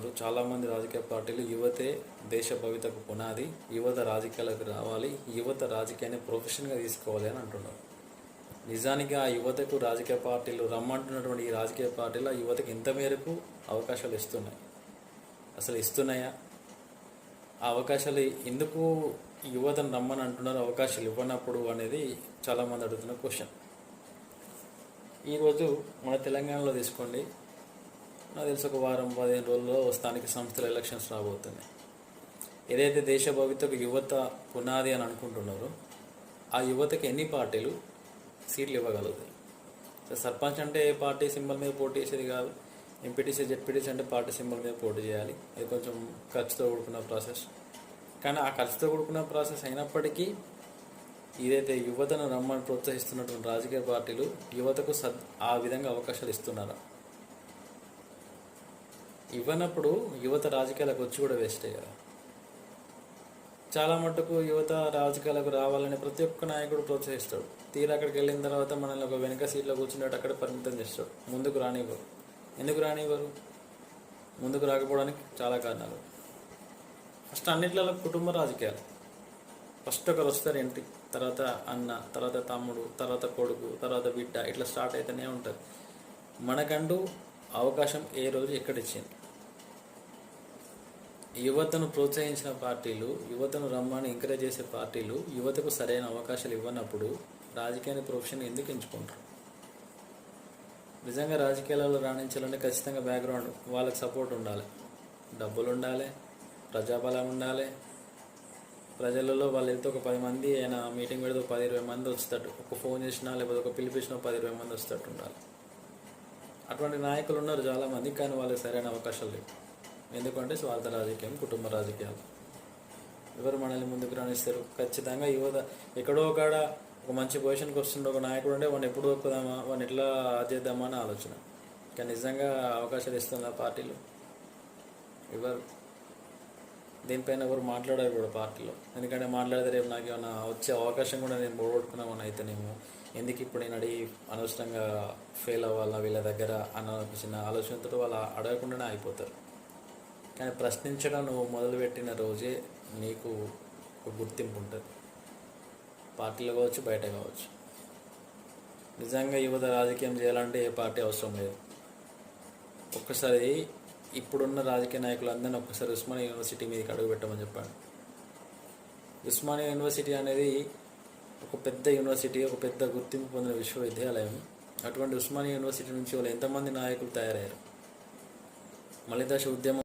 ఉన్నారు. చాలామంది రాజకీయ పార్టీలు యువతే దేశ భవితకు పునాది యువత రాజకీయాలకు రావాలి యువత రాజకీయాన్ని ప్రొఫెషన్గా తీసుకోవాలి అని అంటున్నారు. నిజానికి ఆ యువతకు రాజకీయ పార్టీలు రమ్మంటున్నటువంటి ఈ రాజకీయ పార్టీలు ఆ యువతకు ఎంత మేరకు అవకాశాలు ఇస్తున్నాయి. అసలు ఇస్తున్నాయా? ఆ అవకాశాలు ఎందుకు యువతను రమ్మని అంటున్నారు? అవకాశాలు ఇవ్వనప్పుడు అనేది చాలామంది అడుగుతున్న క్వశ్చన్. ఈరోజు మన తెలంగాణలో తీసుకోండి. నాకు తెలిసి ఒక వారం పదిహేను రోజుల్లో స్థానిక సంస్థల ఎలక్షన్స్ రాబోతున్నాయి. ఏదైతే దేశ భవితకు యువత పునాది అని అనుకుంటున్నారో ఆ యువతకి ఎన్ని పార్టీలు సీట్లు ఇవ్వగలుగుతాయి సో సర్పంచ్ అంటే ఏ పార్టీ సింబల్ మీద పోటీ చేసేది కాదు. ఎంపీటీసీ జెడ్పీటీసీ అంటే పార్టీ సింబల్ మీద పోటీ చేయాలి. అది కొంచెం ఖర్చుతో కూడుకున్న ప్రాసెస్. కానీ ఆ ఖర్చుతో కూడుకున్న ప్రాసెస్ అయినప్పటికీ ఇదైతే యువతను రమ్మని ప్రోత్సహిస్తున్నటువంటి రాజకీయ పార్టీలు యువతకు సద్ ఆ విధంగా అవకాశాలు ఇస్తున్నారా? ఇవ్వనప్పుడు యువత రాజకీయాలకు వచ్చి కూడా వేస్టే కదా. చాలా మటుకు యువత రాజకీయాలకు రావాలని ప్రతి ఒక్క నాయకుడు ప్రోత్సహిస్తాడు. తీరా అక్కడికి వెళ్ళిన తర్వాత మనల్ని ఒక వెనక సీట్లో కూర్చున్నట్టు అక్కడ పరిమితం చేస్తాడు. ముందుకు రానివ్వరు. ఎందుకు రానివ్వరు? ముందుకు రాకపోవడానికి చాలా కారణాలు. ఫస్ట్ అన్నిట్లలో కుటుంబ రాజకీయాలు. ఫస్ట్ ఒకరు వస్తారు ఏంటి తర్వాత అన్న తర్వాత తమ్ముడు తర్వాత కొడుకు తర్వాత బిడ్డ ఇట్లా స్టార్ట్ అయితేనే ఉంటుంది మనకంటూ అవకాశం ఏ రోజు ఎక్కడ ఇచ్చింది? యువతను ప్రోత్సహించిన పార్టీలు యువతను రమ్మని ఎంకరేజ్ చేసే పార్టీలు యువతకు సరైన అవకాశాలు ఇవ్వనప్పుడు రాజకీయాన్ని ప్రొఫెషన్ ఎందుకు ఎంచుకుంటారు? నిజంగా రాజకీయాలలో రాణించాలంటే ఖచ్చితంగా బ్యాక్గ్రౌండ్ వాళ్ళకి సపోర్ట్ ఉండాలి. డబ్బులు ఉండాలి ప్రజాబలం ఉండాలి. ప్రజలలో వాళ్ళు వెళ్తే ఒక పది మంది ఆయన మీటింగ్ పెడితే పది ఇరవై మంది వస్తాడు ఒక ఫోన్ చేసినా లేకపోతే ఒక పిలిపించినా పది ఇరవై మంది వస్తట్టు ఉండాలి. అటువంటి నాయకులు ఉన్నారు చాలామంది కానీ వాళ్ళకి సరైన అవకాశాలు లేవు. ఎందుకంటే స్వార్థ రాజకీయం కుటుంబ రాజకీయాలు. ఎవరు మనల్ని ముందుకు రాణిస్తారు ఖచ్చితంగా యువత. ఎక్కడో కాడ ఒక మంచి పొజిషన్కి వస్తుండే ఒక నాయకుడు ఉంటే వాడిని ఎప్పుడు ఒప్పుదామా వాడిని ఎట్లా చేద్దామా అని ఆలోచన. కానీ నిజంగా అవకాశాలు ఇస్తున్న పార్టీలు ఎవరు? దీనిపైన ఎవరు మాట్లాడారు కూడా పార్టీలో. ఎందుకంటే మాట్లాడితే రేపు నాకు ఏమైనా వచ్చే అవకాశం కూడా నేను పోగొట్టుకున్నామని అయితేనేమో ఎందుకు ఇప్పుడు నేను అడిగి అనవసరంగా ఫెయిల్ అవ్వాలా వీళ్ళ దగ్గర అన్న చిన్న ఆలోచనతో వాళ్ళు అడగకుండానే అయిపోతారు కానీ ప్రశ్నించడం నువ్వు మొదలుపెట్టిన రోజే నీకు ఒక గుర్తింపు ఉంటుంది. పార్టీలో కావచ్చు బయట కావచ్చు. నిజంగా యువత రాజకీయం చేయాలంటే ఏ పార్టీ అవసరం లేదు. ఒక్కసారి ఇప్పుడున్న రాజకీయ నాయకులందరినీ ఒక్కసారి ఉస్మానియా యూనివర్సిటీ మీదకి అడుగు పెట్టమని చెప్పాడు. ఉస్మానియా యూనివర్సిటీ అనేది ఒక పెద్ద యూనివర్సిటీ ఒక పెద్ద గుర్తింపు పొందిన విశ్వవిద్యాలయం. అటువంటి ఉస్మానియా యూనివర్సిటీ నుంచి వాళ్ళు ఎంతమంది నాయకులు తయారయ్యారు? మలిదశ ఉద్యమం